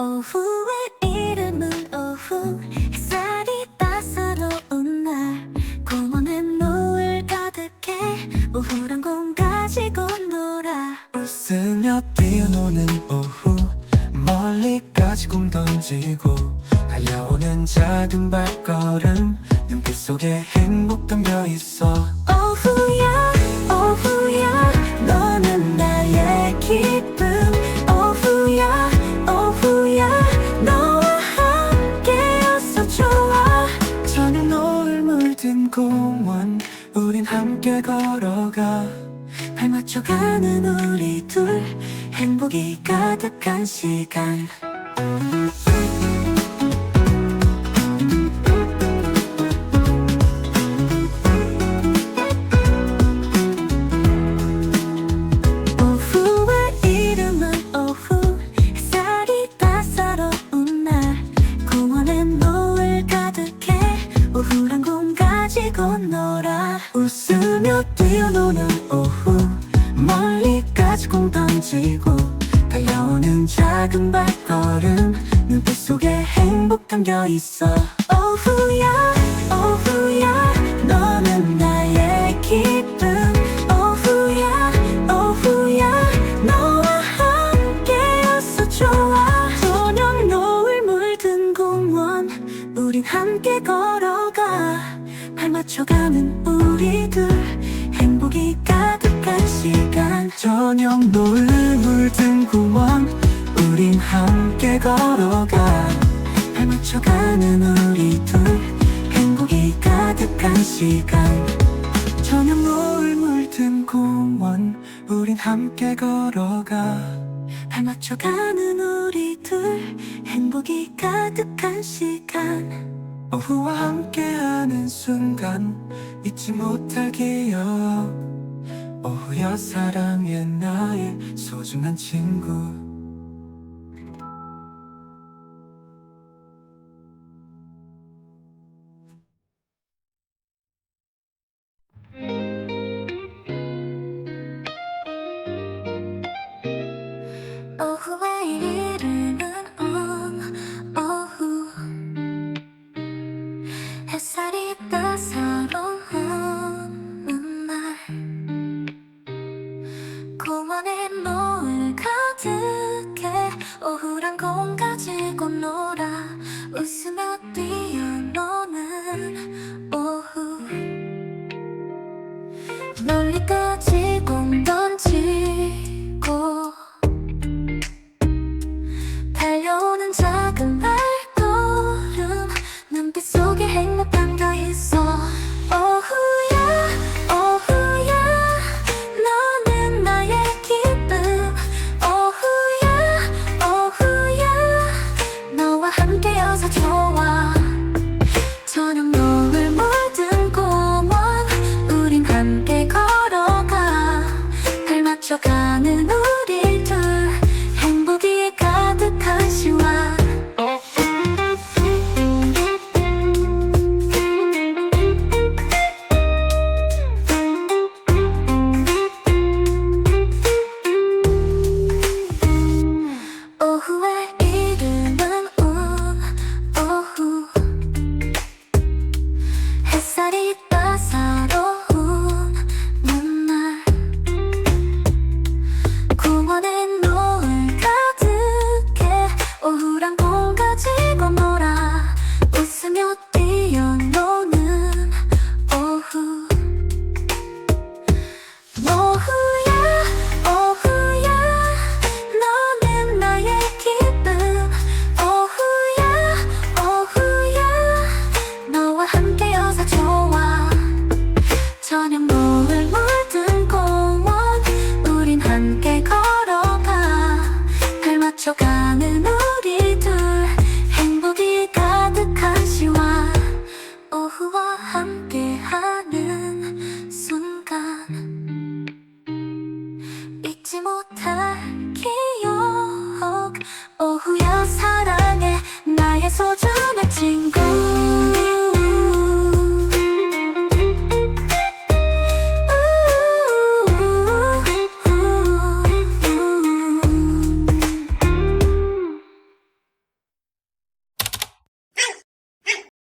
오후의 이름은 오후 햇살이 따사로운 날 공원에 노을 가득해 오후란 공 가지고 놀아 웃으며 뛰어노는 오후 멀리까지 꿈 던지고 달려오는 작은 발걸음 눈빛 속에 행복 담겨 있어 걸어가 발 맞춰가는 우리 둘. 행복이 가득한 시간 뛰어노는 오후 멀리까지 공 던지고 달려오는 작은 발걸음 눈빛 속에 행복 담겨 있어. 오후야 오후야 너는 나의 기쁨. 오후야 오후야 너와 함께여서 좋아. 저녁 노을 물든 공원 우린 함께 걸어가. 발 맞춰가는 저녁 노을 물든 공원 우린 함께 걸어가 발 맞춰가는 우리 둘 행복이 가득한 시간 저녁 노을 물든 공원 우린 함께 걸어가 발 맞춰가는 우리 둘 행복이 가득한 시간 오후와 함께하는 순간 잊지 못할 기억 오후야 사랑해 나의 소중한 친구 웃으며 뛰어노는 오후. 멀리까지 공 던지고 달려오는 작은 발걸음. 눈빛 속에 행복 담겨 있어. 오후야 오후야. 너는 나의 기쁨. 오후야 오후야. 너와 함께 좋아. 저녁 노을 물든 공원 우린 함께 걸어가. 발 맞춰가는 오후야 사랑해 나의 소중한 친구.